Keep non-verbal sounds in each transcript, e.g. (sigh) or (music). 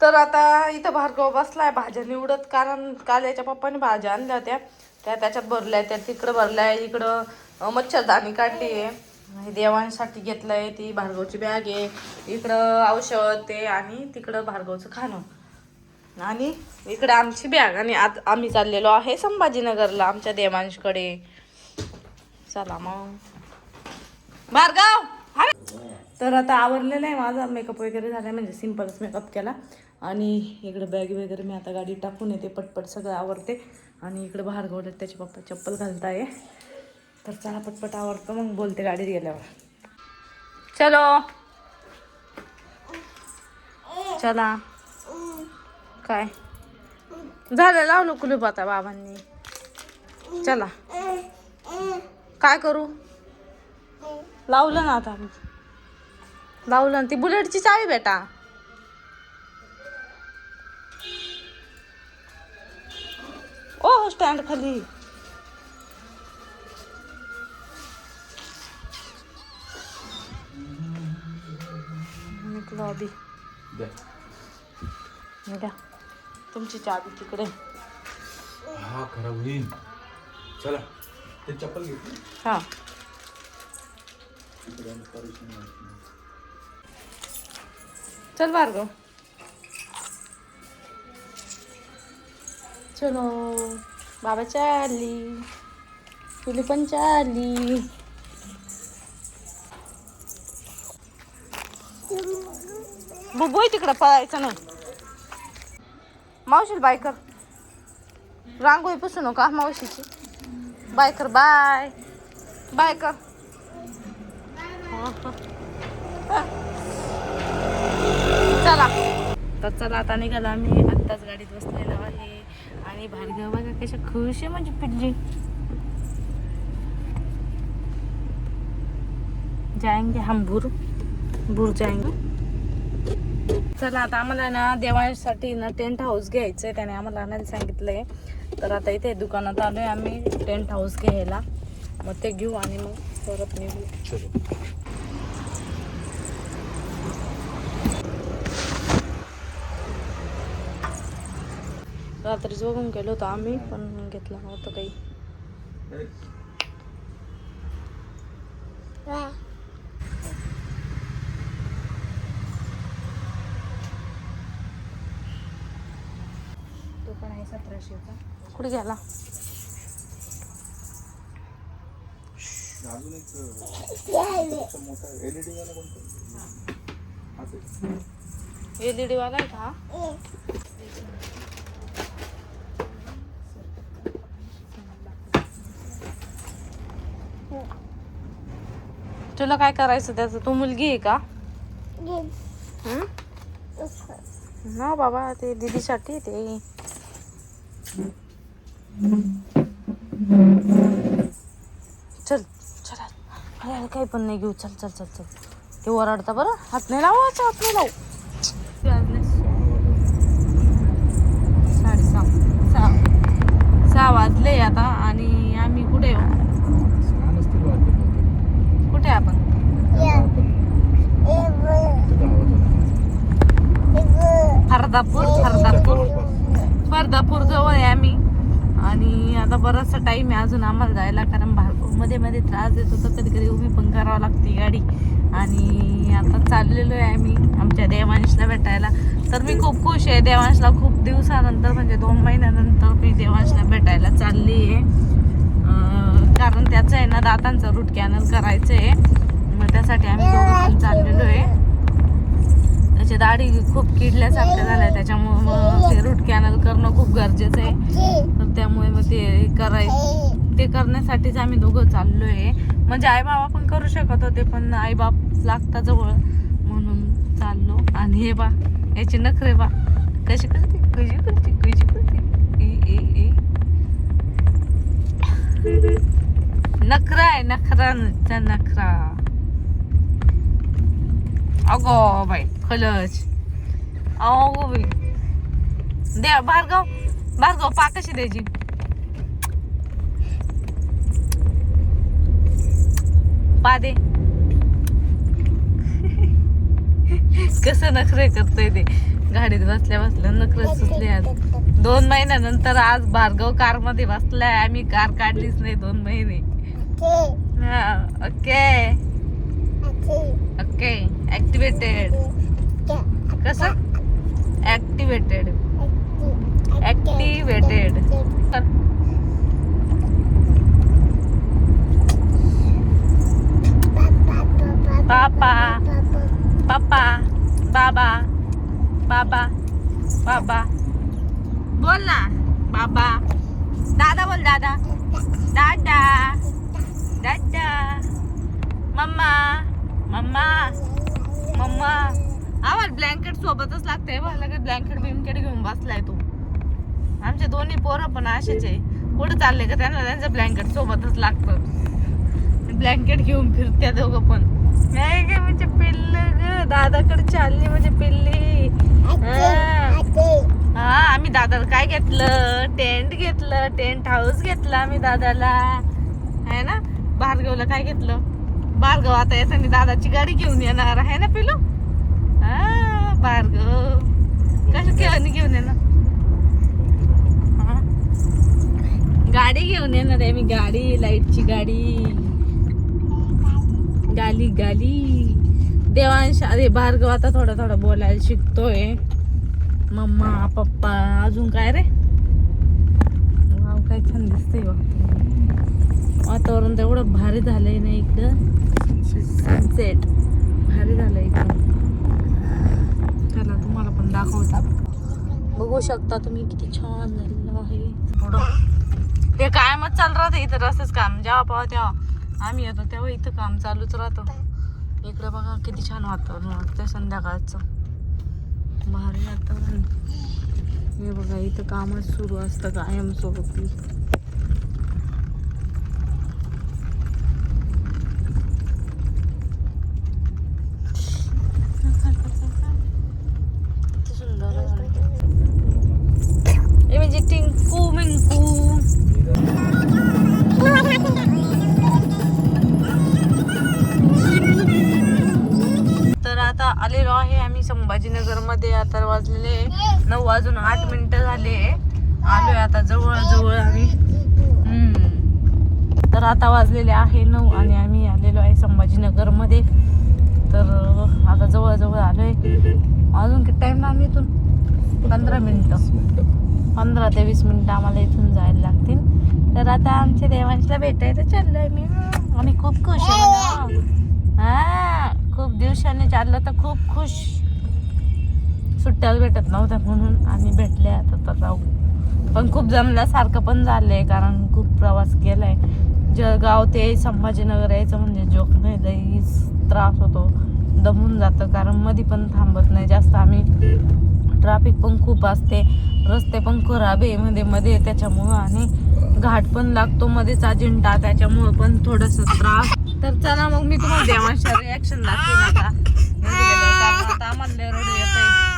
तर आता इथं भार्गव बसलाय भाज्या निवडत. कारण काल याच्या पप्पाने भाज्या आणल्या होत्या. त्या त्याच्यात भरल्या त्या तिकडं भरल्या इकडं मच्छरदाणी काढली आहे. देवांसाठी घेतलंय ती भार्गवची बॅग आहे. इकडं औषध ते आणि तिकडं भार्गवचं खाणं. आणि इकडे आमची बॅग आणि आज आम्ही चाललेलो आहे संभाजीनगरला आमच्या देवांशकडे. चला मग. भार्गव! तर आता आवरलेलं आहे माझा. मेकअप वगैरे झाला म्हणजे सिम्पलच मेकअप केला. आणि इकडं बॅग वगैरे मी आता गाडीत टाकून येते पटपट सगळं आवरते. आणि इकडं बाहेर गोडत त्याचे पप्पा चप्पल घालताय. तर चला पटपट आवडतं मग बोलते गाडीत गेल्यावर. चलो. चला. काय? झालं लावलं कुलूप आता बाबांनी. चला. काय करू? लावलं ना आता. ना ती बुलेटची चावी बेटा. ओ स्टँड खाली. लॉबी द्या. तुमची चावी तिकडे. हा खराब होईल चला ते चप्पल घेतली. हा. चल भार्गव चलो. बाबा चालली तुली पण चालली बुबोय तिकडं पळायचं नाही. मावशील बाय कर. रांगोळी पुसू नका मावशीची. बाय कर बाय. बाय कर. चला. तर चला आता निघाला आम्ही. आत्ताच गाडीत बसलेलो आहे. आणि भार्गव बघा कशा खुश आहे म्हणजे पिल्ली. जायंगे हम भूर भूर जाएंगे चला आता आम्हाला ना देवासाठी ना टेंट हाऊस घ्यायचं आहे त्याने आम्हाला आणायला सांगितलंय. तर आता इथे दुकानात आलोय आम्ही टेंट हाऊस घ्यायला. मग ते घेऊ आणि मग परत निघू. रात्रीच बघून गेलो होतो आम्ही पण घेतलं नव्हतं काही. तो पण आहे सतराशेचा कुठे गेला? अजून एक मोठा एलईडी वाला कोणता? असेल एल ई डी वाला आहे का? तुला काय करायचं त्याचं? तू मुलगी आहे का? हं? ना बाबा ते दीदीसाठी ते. चल चला. अरे अरे काही पण नाही घेऊ. चल चल चल चल. ते ओरडता बरं. हात नाही लावायचं हात नाही लावू. साडेसहा सहा. सहा वाजले आता आणि आम्ही कुठे येऊ सहा नसतील वाटले बहुतेक. कुठे आपण इथं गावात फरदापूर फरदापूर. जवळपास फरदापूर जवळ आहे आम्ही. आणि आता बराचसा टाइम आहे अजून आम्हाला जायला कारण मध्ये मध्ये त्रास देत होतं कधी कधी उभी पण करावं लागते गाडी. आणि आता चाललेलो आहे आम्ही आमच्या देवांशला भेटायला. तर मी खूप खुश आहे देवांशला खूप दिवसानंतर म्हणजे दोन महिन्यानंतर मी देवांशला भेटायला चालली आहे. कारण त्याचं आहे ना दातांचं रूट कॅनल करायचं आहे मग त्यासाठी आम्ही दोघं चाललेलो आहे. त्याची दाढी खूप किडल्यासारख्या झाल्या त्याच्यामुळे मग ते रूट कॅनल करणं खूप गरजेचं आहे. तर त्यामुळे मग ते कराय ते करण्यासाठीच आम्ही दोघं चाललो आहे म्हणजे आई बाबा पण करू शकत होते पण आई बाप लागता जवळ. म्हणून चाललो. आणि हे बा याचे नखरे बा. कशी करते कशी करते कशी करते ए ए ए नखरा आहे नखरा नखरा. अगो बाई खलच. अगो बाई. द्या भार्गव भार्गव पा कशी द्यायची? पा दे. कसं नखरे करतोय ते. गाडीत बसल्या बसल्या नखरच सुचले आज. दोन महिन्यानंतर आज भार्गव कारमध्ये बसलाय आम्ही कार काढलीच नाही दोन महिने. हा, ओके. ओके. ऍक्टिवेटेड कसं ऍक्टिवेटेड ऍक्टिवेटेड पापा पापा बाबा बाबा बाबा बोल ना बाबा दादा बोल दादा दादा दादा मम्मा मम्मा मम्मा आम्हाला ब्लँकेट सोबतच लागतंय बघ. लगेच ब्लँकेट बिंकेट घेऊन बसलाय तू. आमचे दोन्ही पोरं पण असेच आहे. कुठं चालले का त्यांना? त्यांचं ब्लँकेट सोबतच लागतं. ब्लँकेट घेऊन फिरत्या दोघं पण. नाही ग म्हणजे पिल्ल ग. दादाकडे चालली म्हणजे पिल्ली. हा. आम्ही दादाला काय घेतलं? टेंट घेतलं. टेंट हाऊस घेतलं आम्ही दादाला. आहे ना? भार्गवला काय घेतलं? भार्गव आता येताना दादाची गाडी घेऊन येणार आहे ना पिलू? हा भार्गव कशी घेऊन घेऊन येणार? गाडी घेऊन येणार आहे मी गाडी लाईटची गाडी. गाली गाली. देवांश अरे भार्गव आता थोडं थोडं बोलायला शिकतोय. मम्मा पप्पा अजून काय रे? वाव काय छान दिसतंय बा वातावरण तर एवढं भारी झालंय ना इकडं. सनसेट भारी झालंय इकडं. चला तुम्हाला पण दाखवता बघू शकता तुम्ही किती छान झालेलं आहे. थोडं. ते कायमच चालू राहतं इथं रस्तेच काम. जेव्हा पाहा तेव्हा आम्ही येतो तेव्हा इथं काम चालूच राहतं. इकडे बघा किती छान वातावरण वाटतं संध्याकाळचं. भारी वातावरण. हे बघा इथं कामच सुरू असतं कायम आलेलो आहे. आम्ही संभाजीनगरमध्ये आता वाजलेले नऊ वाजून आठ मिनटं झाले. आलोय आता जवळ जवळ आम्ही तर आता वाजलेले आहे नऊ आणि आम्ही आलेलो आहे संभाजीनगरमध्ये. तर आता जवळजवळ आलो आलोय. अजून किती टाईम आम्ही इथून? पंधरा मिनटं. पंधरा ते वीस मिनटं आम्हाला इथून जायला लागतील. तर आता आमच्या देवांशला भेटायचं चाललंय मी. आणि खूप खुश आहे हा. खूप दिवसांनी चाललं तर खूप खुश. सुट्ट्याला भेटत नव्हत्या म्हणून आम्ही भेटले आता तर जाऊ पण खूप जमल्यासारखं पण झालंय कारण खूप प्रवास केलाय. जळगाव ते संभाजीनगर यायचं म्हणजे जोक नाही लई त्रास होतो. दमून जातं कारण मध्ये पण थांबत नाही जास्त आम्ही. ट्रॅफिक पण खूप असते. रस्ते पण खराब आहे मध्ये मध्ये. त्याच्यामुळं आणि घाट पण लागतो मध्येच अजिंठा त्याच्यामुळं पण थोडंसं त्रास. तर चला मग मी तुम्हाला देवांच्या रिॲक्शन दाखवेन (laughs) आता. आम्हाला रडू येतंय.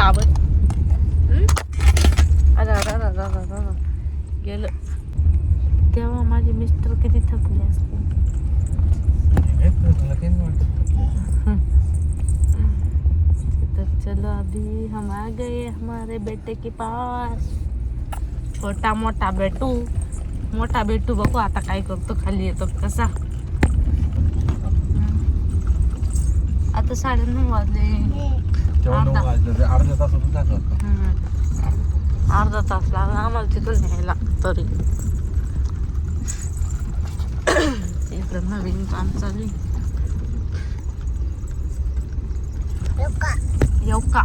काची गेलं. तेव्हा माझे मिस्टर किती थकले असते तर चलो अभी हम आ गए हमारे बेटे के पास. छोटा मोठा बेटू. मोठा बेटू बघू आता काय करतो खाली येतो कसा. आता साडे नऊ वाजले. अर्धा. तास होतो. जातो हम्म. अर्धा तास लागला. आम्हाला तिथून न्यायला तरी. (coughs) इकडं नवीन काम चालू. येऊ का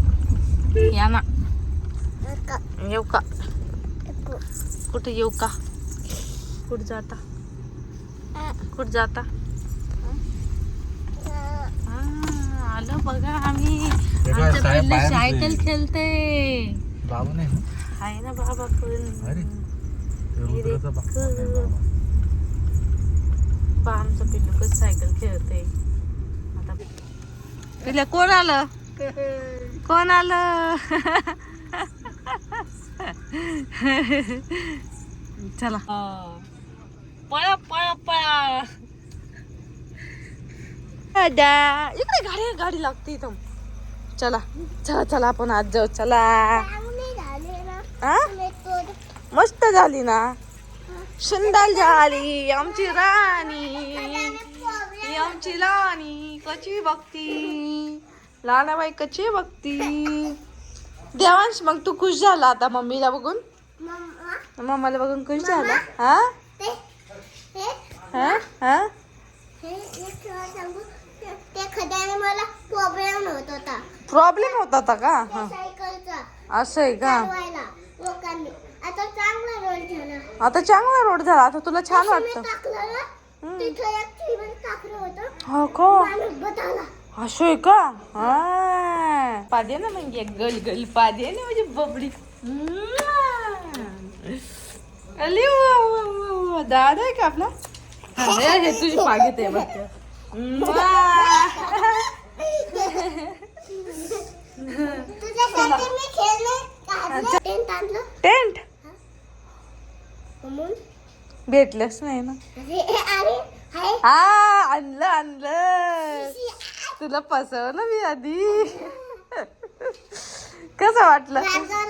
या ना. येऊ का कुठे येऊ का कुठं जाता? कुठं जाता? बघा आम्ही. पिल्लू बाहेर सायकल. खेळते. बाबू नाही आहे ना बाबा अरे पण आमचं पिल्लू कसं सायकल खेळते. आता पिल्ल्या कोण आलं? कोण आलं? चला. पळा पळा पळा. दादा इकडे गाडी गाडी लागते इथं चला चला चला आपण आज जाऊ चला हा मस्त झाली ना सुंदर झाली आमची राणी ही आमची लाणी कशी बघती लहानाबाई कशी बघती देवांश मग तू खुश झाला आता मम्मीला बघून मम्माला बघून खुश झाला हा हा हा ते खड्याने मला प्रॉब्लेम होत होता. प्रॉब्लेम होता होता का? हा. सायकलचा असं आहे का? चालवायला लोकांनी. आता चांगला रोड झाला. आता चांगला रोड झाला. आता तुला छान मी वाटतं. टाकलं ना तिथं एक ट्रीवर टाकलं होतं. हो का? माणूस असं आहे का? हा. पादे ना म्हणजे गल गल पादे ना म्हणजे बबडी. अरे वा वा वा वा. दादा आहे का आपला? हा, हे हे तुझी पागेत आहे बघ. टेंट? भेटलंच नाही ना. हा आणलं आणलं. तुला फसवलं मी आधी. कसं वाटलं?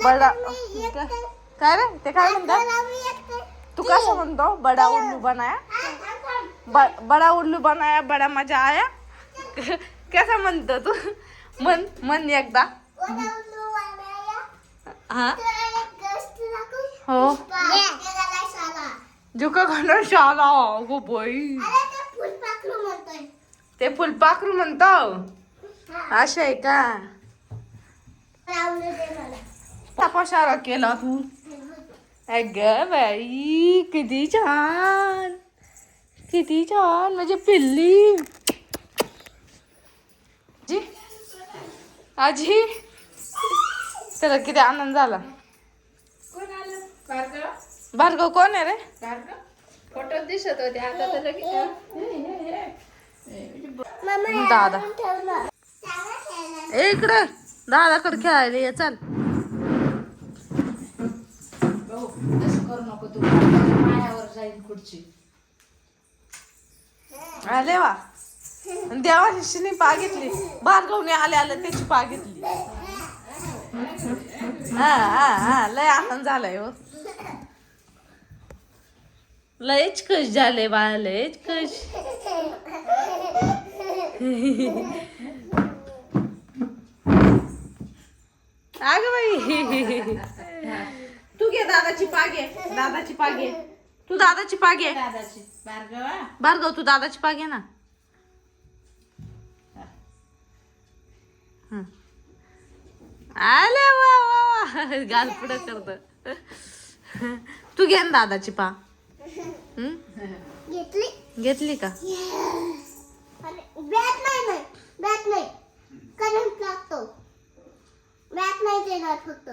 बडा काय रे? ते काय म्हणतात तू कसं म्हणतो? बडा उल्लू बनाया? बडा उल्लू बनाया बडा मजा आया. कसं म्हणतो तू? मन मन एकदा. हा? हो. जुका खाणार शाला गो बाई ते फुलपाखरू म्हणतो. असं आहे का? तपाशारा केला तू. अग बाई किती छान. किती छान म्हणजे पिल्ली. जी आजी? त्याला किती आनंद झाला. भार्गव? कोण आहे रे? फोटो दिसत होते आता तर लगेच दादा. इकडे. दादाकडे खेळायला ये चल. करू नको तू. जाईल खुर्ची. आले वा देवाशिशीने पागितली भार्गवने आले आले त्याची पागितली हा हा हा लय आनंद झालाय हो. लयच खुश झाले बाळा लयच खुश. अग बाई. तू घे दादाची पागे दादाची पागे तू दादाची पागे दादाची भार्गवा भार्गव तू दादाची पागे ना. हं. आले वा वा वा. गाल पुढं करत. तू घे ना दादाची पा. हं? घेतली. घेतली का? बॅट नाही नाही. बॅट नाही. करंट लागतो. बॅट नाही देणार फक्त.